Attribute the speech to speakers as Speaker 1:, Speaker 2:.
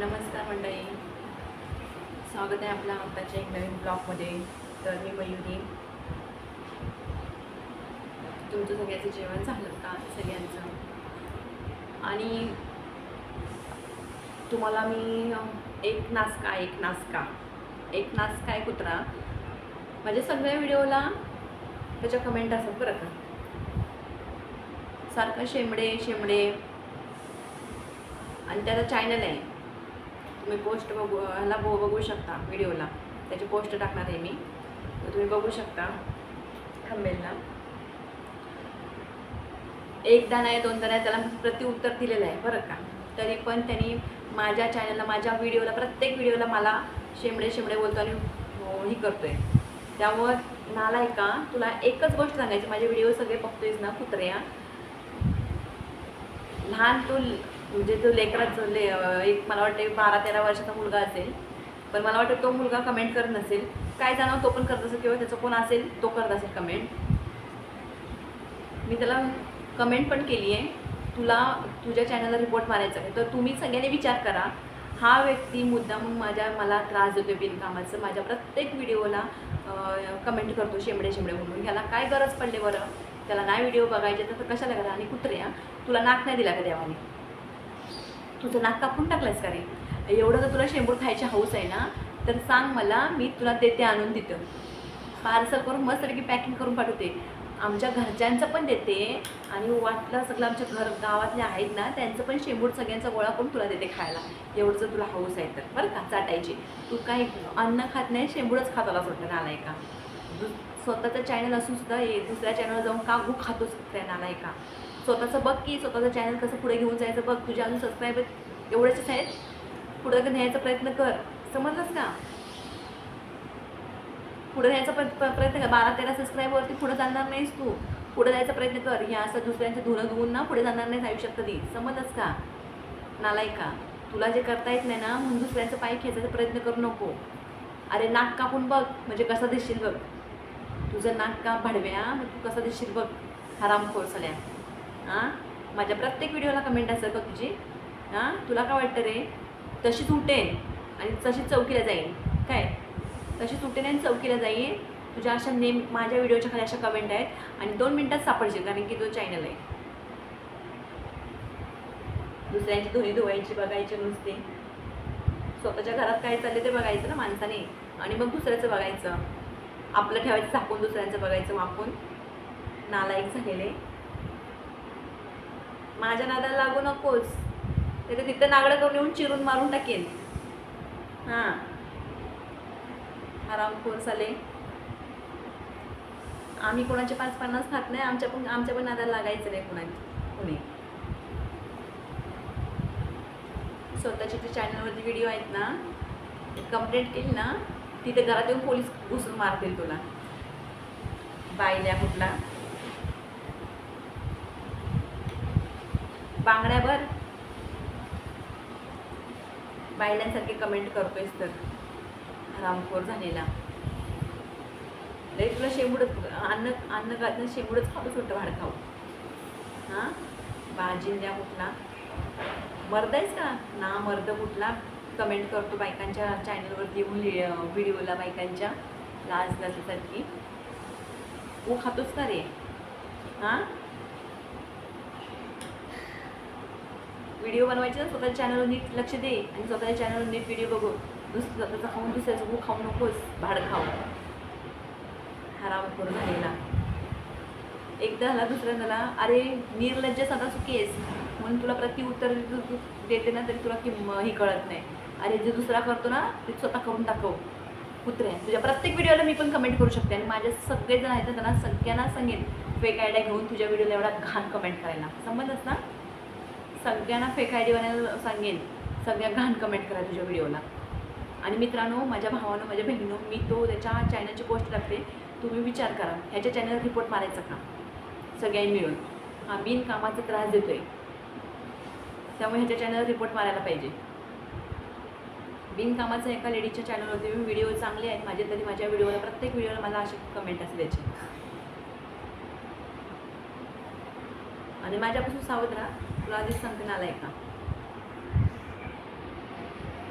Speaker 1: नमस्कार मंडळी. स्वागत आहे आपल्या आत्ताच्या एक नवीन ब्लॉगमध्ये. तर मी मयुरी. तुमचं सगळ्याचं जेवण झालं का? सगळ्यांचं? आणि तुम्हाला मी एक नासका एक नासका. एक नासका एक कुत्रा. माझ्या सगळ्या व्हिडिओला त्याच्या कमेंट असतात बरं का. सारखं शेंबडे शेंबडे. आणि त्याचा चॅनल आहे. तुम्ही पोस्ट बघू ह्याला बघू बघू शकता व्हिडिओला त्याची पोस्ट टाकणार आहे मी. तर तुम्ही बघू शकता थंबेलला एकदा नाही दोनदा नाही त्याला प्रतिउत्तर दिलेलं आहे बरं का? तरी पण त्यांनी माझ्या चॅनलला माझ्या व्हिडिओला प्रत्येक व्हिडिओला मला शेमडे शेमडे बोलतो आणि हो, हे करतो आहे त्यामुळं नालाय का? तुला एकच गोष्ट सांगायची माझे व्हिडिओ सगळे बघतोयस ना कुत्र्या? लहान तू म्हणजे तो लेकराचं ले एक मला वाटते बारा तेरा वर्षाचा मुलगा असेल पण मला वाटतं तो मुलगा कमेंट करत नसेल. काय जाणं तो पण करत असेल किंवा त्याचं कोण असेल तो करत असेल कमेंट मी त्याला कमेंट पण केली आहे तुला तुझ्या चॅनलला रिपोर्ट मारायचा आहे. तर तुम्ही सगळ्यांनी विचार करा. हा व्यक्ती मुद्दामून माझ्या मला त्रास देतो बिनकामाचं. माझ्या प्रत्येक व्हिडिओला कमेंट करतो शेंबडे शेंबडे म्हणून ह्याला काय गरज पडले बरं? त्याला नाही व्हिडिओ बघायचे तर कशाला करा? आणि कुत्र्या तुला नाक नाही दिला का देवाने? तुझं नाक कापून टाकलंयस का रे? एवढं जर तुला शेंबूर खायची हौस आहे ना? तर सांग मला मी तुला देते आणून तिथं. पार्सल करून मस्तपैकी पॅकिंग करून पाठवते. आमच्या घरच्यांचं पण देते आणि वाटलं सगळं आमच्या घर गावातले आहेत ना त्यांचं पण शेंबूड सगळ्यांचा गोळा करून तुला देते खायला. एवढं जर तुला हौस आहे तर. बरं का? चाटायची. तू काही अन्न खात नाही शेंबूडच खात आला नाला नालाय का स्वतःचं चॅनल असून सुद्धा दुसऱ्या चॅनलवर जाऊन का गू खातोच त्या नालाय का स्वतःचं बघ की स्वतःचं चॅनल कसं पुढे घेऊन जायचं बघ. तुझे अजून सबस्क्रायबर एवढेच आहेत. पुढं न्यायचा प्रयत्न कर. समजलंच का? पुढे न्यायचा प्रयत्न कर. बारा तेरा सबस्क्राईबवरती पुढे जाणार नाहीस तू. पुढे जायचा प्रयत्न कर. या असं दुसऱ्यांचं धुणं धुवून ना पुढे जाणार नाहीस आयुष्यात कधी समजलंच का? नालाय का? तुला जे करता येत नाही ना म्हणून दुसऱ्यांचं पाय खेचायचा प्रयत्न करू नको. अरे नाक कापून बघ. म्हणजे कसं दिसशील बघ. तुझं नाक का भाडव्या? मग तू कसं दिसशील बघ. हरामखोर सगळ्या. हां? माझ्या प्रत्येक व्हिडिओला कमेंट असेल बघ तुझी. हां? तुला काय वाटतं रे? तशीच उठेन आणि तशीच चौकीला जाईन. काय? तशीच उठेन आणि चौकीला जाईन. तुझ्या अशा नेम माझ्या व्हिडिओच्या खाली अशा कमेंट आहेत. आणि दोन मिनटात सापडशील कारण की तो चॅनल आहे. दुसऱ्यांची धुणी धुवायची बघायची नुसते. स्वतःच्या घरात काय चालले ते बघायचं ना माणसाने. आणि मग दुसऱ्याचं बघायचं. आपलं ठेवायचं झाकून दुसऱ्यांचं बघायचं वाकून नालायक झालेले. माझ्या नादाला लागू नकोस. नाही तर तिथं नागडं करून येऊन चिरून मारून टाकेन. हां. आरामखोर साले. आम्ही कोणाचे पाच पन्नास खात नाही आमच्या पण आमच्या पण नादाला लागायचं नाही कोणाची कोणी. स्वतःचे जे चॅनलवरती व्हिडिओ आहेत ना कंप्लेंट केली ना तिथे घरात येऊन पोलीस घुसून मारतील तुला. बायल्या कुठला. बांगड्यावर बायलांसारखे कमेंट करतोयस तर. रामखोर झालेला. लई तुला शेंबूडच अन्न अन्न घातलं शेंबूडच खाऊ छोटं भाड खाऊ हां बाजिंद्या कुठला. मर्द आहेस का? ना मर्द कुठला? कमेंट करतो बायकांच्या चॅनलवरती येऊन व्हिडिओला बायकांच्या. लाज नसल्यासारखी तू खातोस का रे? हां? व्हिडिओ बनवायचे स्वतःच्या चॅनलवर नीट लक्ष दे आणि स्वतःच्या चॅनलवर नीट व्हिडिओ बघू. दुस स्वतःचा खाऊन दुसऱ्याचं गो खाऊ नकोस भाड खाऊ. हराम करून झालेला. एकदा झाला दुसऱ्यांदा अरे निर्लज्ज सदा चुकी आहेस. म्हणून तुला प्रति उत्तर देते ना तरी तुला किंम ही कळत नाही. अरे जे दुसरा करतो ना ते स्वतः करून टाकव कुत्रे. तुझ्या प्रत्येक व्हिडिओला मी पण कमेंट करू शकते आणि माझे सगळेजण आहेत ना, त्यांना सगळ्यांना सांगेन फेक आयडिया घेऊन तुझ्या व्हिडिओला एवढा घाण कमेंट करायला. समजलंस ना? सगळ्यांना फेक आय डी बनायला सांगेन. सगळ्या घाण कमेंट करा तुझ्या व्हिडिओला आणि मित्रांनो माझ्या भावानं माझ्या बहिणीनं मी तो त्याच्या चॅनलची पोस्ट टाकते. तुम्ही विचार करा ह्याच्या चॅनलवर रिपोर्ट मारायचा का? सगळ्यांनी मिळून. हा बिन कामाचा त्रास आहे त्यामुळे ह्याच्या चॅनल रिपोर्ट मारायला पाहिजे. बिनकामाचं एका लेडीजच्या चॅनलवरती मी व्हिडिओ चांगले आहेत. माझे तरी माझ्या व्हिडिओला प्रत्येक व्हिडिओला मला अशी कमेंट असते त्याची आणि माझ्यापासून सावध राहा. तुला आधीच सांगते नालाय का